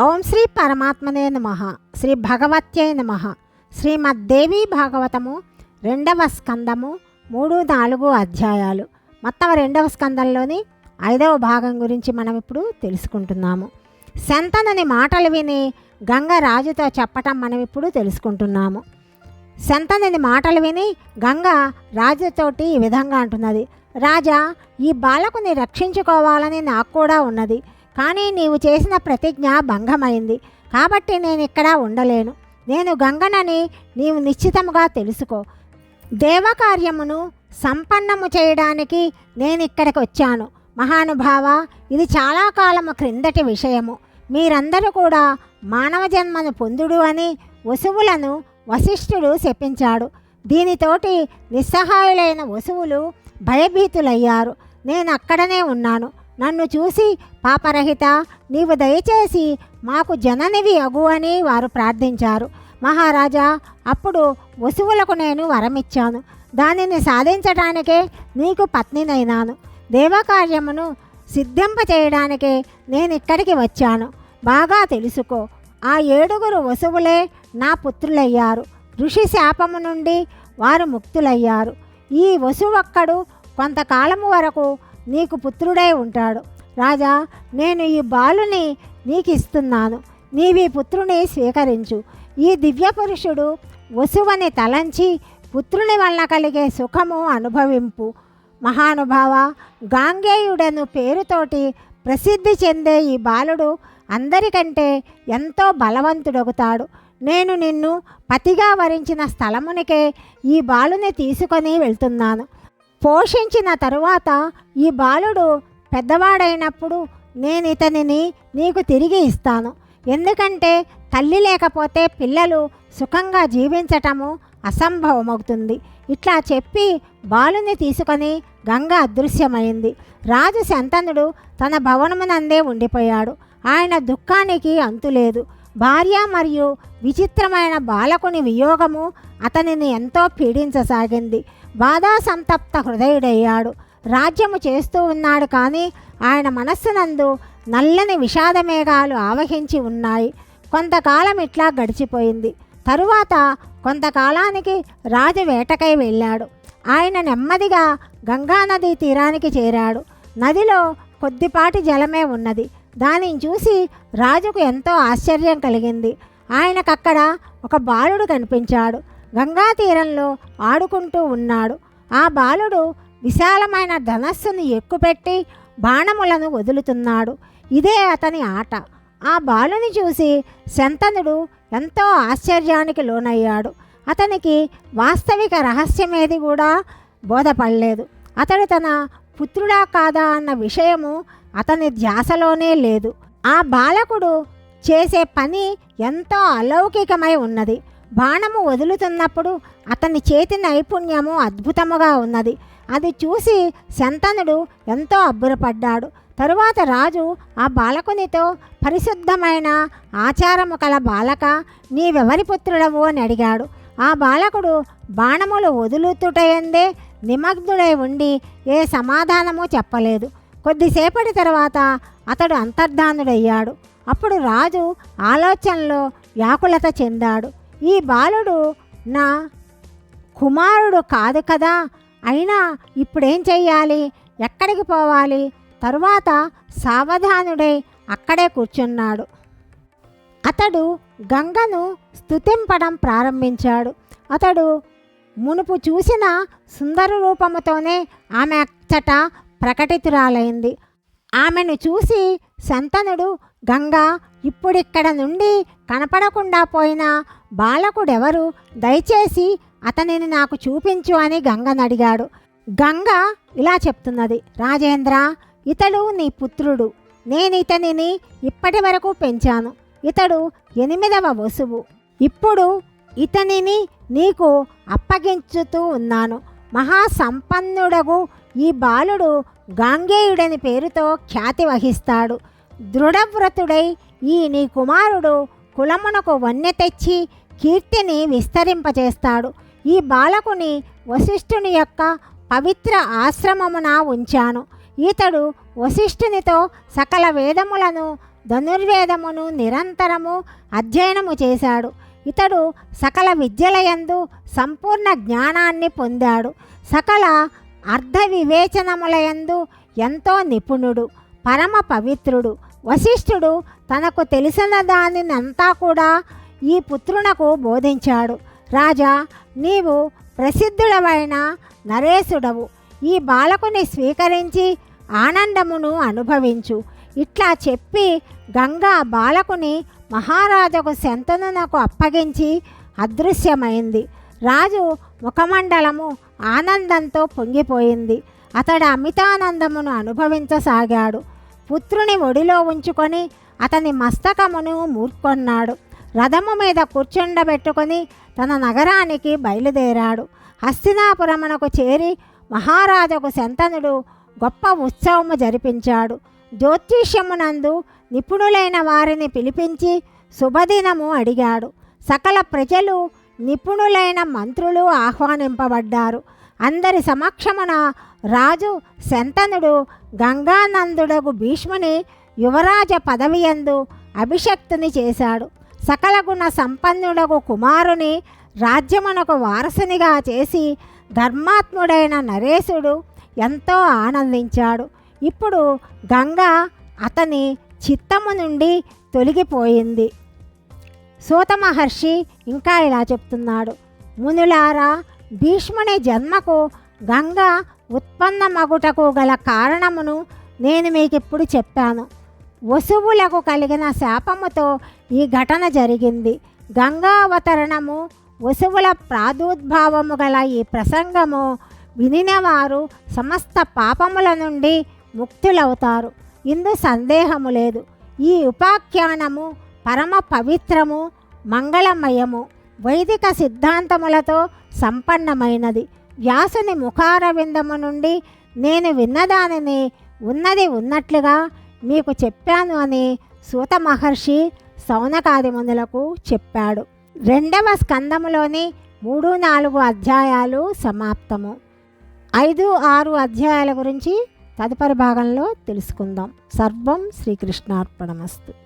ఓం శ్రీ పరమాత్మనే నమ. శ్రీ భగవత్యై నమ. శ్రీమద్దేవి భాగవతము రెండవ స్కందము మూడు నాలుగు అధ్యాయాలు. మొత్తం రెండవ స్కందంలోని ఐదవ భాగం గురించి మనం ఇప్పుడు తెలుసుకుంటున్నాము. శంతనని మాటలు విని గంగ రాజుతో చెప్పటం మనం ఇప్పుడు తెలుసుకుంటున్నాము. శంతనని మాటలు విని గంగ రాజుతోటి ఈ విధంగా అంటున్నది. రాజా ఈ బాలకుని రక్షించుకోవాలని నాకు కూడా ఉన్నది. కానీ నీవు చేసిన ప్రతిజ్ఞ భంగమైంది. కాబట్టి నేను ఇక్కడ ఉండలేను. నేను గంగనని నీవు నిశ్చితముగా తెలుసుకో. దేవకార్యమును సంపన్నము చేయడానికి నేను ఇక్కడికి వచ్చాను. మహానుభావ ఇది చాలా కాలము క్రిందటి విషయము. మీరందరూ కూడా మానవ జన్మను పొందుడు అని వసువులను వశిష్ఠుడు శపించాడు. దీనితోటి నిస్సహాయులైన వసువులు భయభీతులయ్యారు. నేను అక్కడనే ఉన్నాను. నన్ను చూసి పాపరహిత నీవు దయచేసి మాకు జననివి అగు అని వారు ప్రార్థించారు. మహారాజా అప్పుడు వసువులకు నేను వరమిచ్చాను. దానిని సాధించడానికే నీకు పత్నినైనాను. దేవకార్యమును సిద్ధింప చేయడానికే నేను ఇక్కడికి వచ్చాను. బాగా తెలుసుకో ఆ ఏడుగురు వసువులే నా పుత్రులయ్యారు. ఋషి శాపము నుండి వారు ముక్తులయ్యారు. ఈ వసువక్కడు కొంతకాలము వరకు నీకు పుత్రుడై ఉంటాడు. రాజా నేను ఈ బాలుని నీకు ఇస్తున్నాను నీవి పుత్రుని స్వీకరించు. ఈ దివ్య పురుషుడు వసువని తలంచి పుత్రుని వలన కలిగే సుఖము అనుభవింపు. మహానుభావ గాంగేయుడను పేరుతోటి ప్రసిద్ధి చెందే ఈ బాలుడు అందరికంటే ఎంతో బలవంతుడగుతాడు. నేను నిన్ను పతిగా వరించిన స్థలమునికే ఈ బాలుని తీసుకొని వెళ్తున్నాను. పోషించిన తరువాత ఈ బాలుడు పెద్దవాడైనప్పుడు నేను ఇతనిని నీకు తిరిగి ఇస్తాను. ఎందుకంటే తల్లి లేకపోతే పిల్లలు సుఖంగా జీవించటము అసంభవమవుతుంది. ఇట్లా చెప్పి బాలుని తీసుకొని గంగ అదృశ్యమైంది. రాజు శంతనుడు తన భవనమునందే ఉండిపోయాడు. ఆయన దుఃఖానికి అంతులేదు. భార్య మరియు విచిత్రమైన బాలకుని వియోగము అతనిని ఎంతో పీడించసాగింది. బాధా సంతప్త హృదయుడయ్యాడు. రాజ్యము చేస్తూ ఉన్నాడు కానీ ఆయన మనస్సునందు నల్లని విషాద మేఘాలు ఆవహించి ఉన్నాయి. కొంతకాలం ఇట్లా గడిచిపోయింది. తరువాత కొంతకాలానికి రాజు వేటకై వెళ్ళాడు. ఆయన నెమ్మదిగా గంగానదీ తీరానికి చేరాడు. నదిలో కొద్దిపాటి జలమే ఉన్నది. దానిని చూసి రాజుకు ఎంతో ఆశ్చర్యం కలిగింది. ఆయనకక్కడ ఒక బాలుడు కనిపించాడు. గంగా తీరంలో ఆడుకుంటూ ఉన్నాడు. ఆ బాలుడు విశాలమైన ధనస్సును ఎక్కుపెట్టి బాణములను వదులుతున్నాడు. ఇదే అతని ఆట. ఆ బాలుని చూసి శంతనుడు ఎంతో ఆశ్చర్యానికి లోనయ్యాడు. అతనికి వాస్తవిక రహస్యమేది కూడా బోధపడలేదు. అతడు తన పుత్రుడా కాదా అన్న విషయము అతని ధ్యాసలోనే లేదు. ఆ బాలకుడు చేసే పని ఎంతో అలౌకికమై ఉన్నది. బాణము వదులుతున్నప్పుడు అతని చేతి నైపుణ్యము అద్భుతముగా ఉన్నది. అది చూసి శంతనుడు ఎంతో అబ్బురపడ్డాడు. తరువాత రాజు ఆ బాలకునితో పరిశుద్ధమైన ఆచారము కల బాలక నీవెవరి పుత్రుడవు అని అడిగాడు. ఆ బాలకుడు బాణములు వదులుతుటయందే నిమగ్నుడై ఉండి ఏ సమాధానము చెప్పలేదు. కొద్దిసేపటి తర్వాత అతడు అంతర్ధానుడయ్యాడు. అప్పుడు రాజు ఆలోచనలో వ్యాకులత చెందాడు. ఈ బాలుడు నా కుమారుడు కాదు కదా అయినా ఇప్పుడేం చెయ్యాలి? ఎక్కడికి పోవాలి? తరువాత సావధానుడై అక్కడే కూర్చున్నాడు. అతడు గంగను స్తుతింపడం ప్రారంభించాడు. అతడు మునుపు చూసిన సుందర రూపముతోనే ఆమె అచ్చట ప్రకటితురాలైంది. ఆమెను చూసి శంతనుడు గంగా ఇప్పుడిక్కడ నుండి కనపడకుండా పోయిన బాలకుడెవరు? దయచేసి అతనిని నాకు చూపించు అని గంగను అడిగాడు. గంగ ఇలా చెప్తున్నది రాజేంద్ర ఇతడు నీ పుత్రుడు. నేను ఇతనిని ఇప్పటి వరకు పెంచాను. ఇతడు ఎనిమిదవ వసువు. ఇప్పుడు ఇతనిని నీకు అప్పగించుతూ ఉన్నాను. మహాసంపన్నుడగు ఈ బాలుడు గాంగేయుడని పేరుతో ఖ్యాతి వహిస్తాడు. దృఢవ్రతుడై ఈ నీ కుమారుడు కులమునకు వన్నె తెచ్చి కీర్తిని విస్తరింపచేస్తాడు ఈ బాలకుని వశిష్ఠుని యొక్క పవిత్ర ఆశ్రమమున ఉంచాను. ఇతడు వశిష్ఠునితో సకల వేదములను ధనుర్వేదమును నిరంతరము అధ్యయనము చేశాడు. ఇతడు సకల విద్యలయందు సంపూర్ణ జ్ఞానాన్ని పొందాడు. సకల అర్ధ వివేచనములయందు ఎంతో నిపుణుడు పరమ పవిత్రుడు వశిష్ఠుడు తనకు తెలిసిన దానినంతా కూడా ఈ పుత్రునకు బోధించాడు. రాజా నీవు ప్రసిద్ధుడవైన నరేశుడవు. ఈ బాలకుని స్వీకరించి ఆనందమును అనుభవించు. ఇట్లా చెప్పి గంగా బాలకుని మహారాజకు శంతనునకు అప్పగించి అదృశ్యమైంది. రాజు ముఖమండలము ఆనందంతో పొంగిపోయింది. అతడు అమితానందమును అనుభవించసాగాడు. పుత్రుని ఒడిలో ఉంచుకొని అతని మస్తకమును మూర్కొన్నాడు. రథము మీద కూర్చుండబెట్టుకొని తన నగరానికి బయలుదేరాడు. హస్తినాపురమునకు చేరి మహారాజుకు శంతనుడు గొప్ప ఉత్సవము జరిపించాడు. జ్యోతిష్యమునందు నిపుణులైన వారిని పిలిపించి శుభదినము అడిగాడు. సకల ప్రజలు నిపుణులైన మంత్రులు ఆహ్వానింపబడ్డారు. అందరి సమక్షమున రాజు శంతనుడు గంగానందుడగు భీష్ముని యువరాజ పదవియందు అభిషక్తుని చేశాడు. సకల గుణ సంపన్నుడగు కుమారుని రాజ్యమునకు వారసునిగా చేసి ధర్మాత్ముడైన నరేశుడు ఎంతో ఆనందించాడు. ఇప్పుడు గంగ అతని చిత్తము నుండి తొలగిపోయింది. సూత మహర్షి ఇంకా ఇలా చెప్తున్నాడు. మునులారా భీష్ముని జన్మకు గంగ ఉత్పన్నమగుటకు గల కారణమును నేను మీకు ఇప్పుడు చెప్పాను. వసువులకు కలిగిన శాపముతో ఈ ఘటన జరిగింది. గంగావతరణము వసువుల ప్రాదుర్భావము గల ఈ ప్రసంగము వినినవారు సమస్త పాపముల నుండి ముక్తులవుతారు. ఇందు సందేహము లేదు. ఈ ఉపాఖ్యానము పరమ పవిత్రము మంగళమయము వైదిక సిద్ధాంతములతో సంపన్నమైనది. వ్యాసుని ముఖారవిందము నుండి నేను విన్నదానిని ఉన్నది ఉన్నట్లుగా మీకు చెప్పాను అని సూత మహర్షి సౌనకాదిమునులకు చెప్పాడు. రెండవ స్కందములోని మూడు నాలుగు అధ్యాయాలు సమాప్తము. ఐదు ఆరు అధ్యాయాల గురించి తదుపరి భాగంలో తెలుసుకుందాం. సర్వం శ్రీకృష్ణార్పణమస్తు.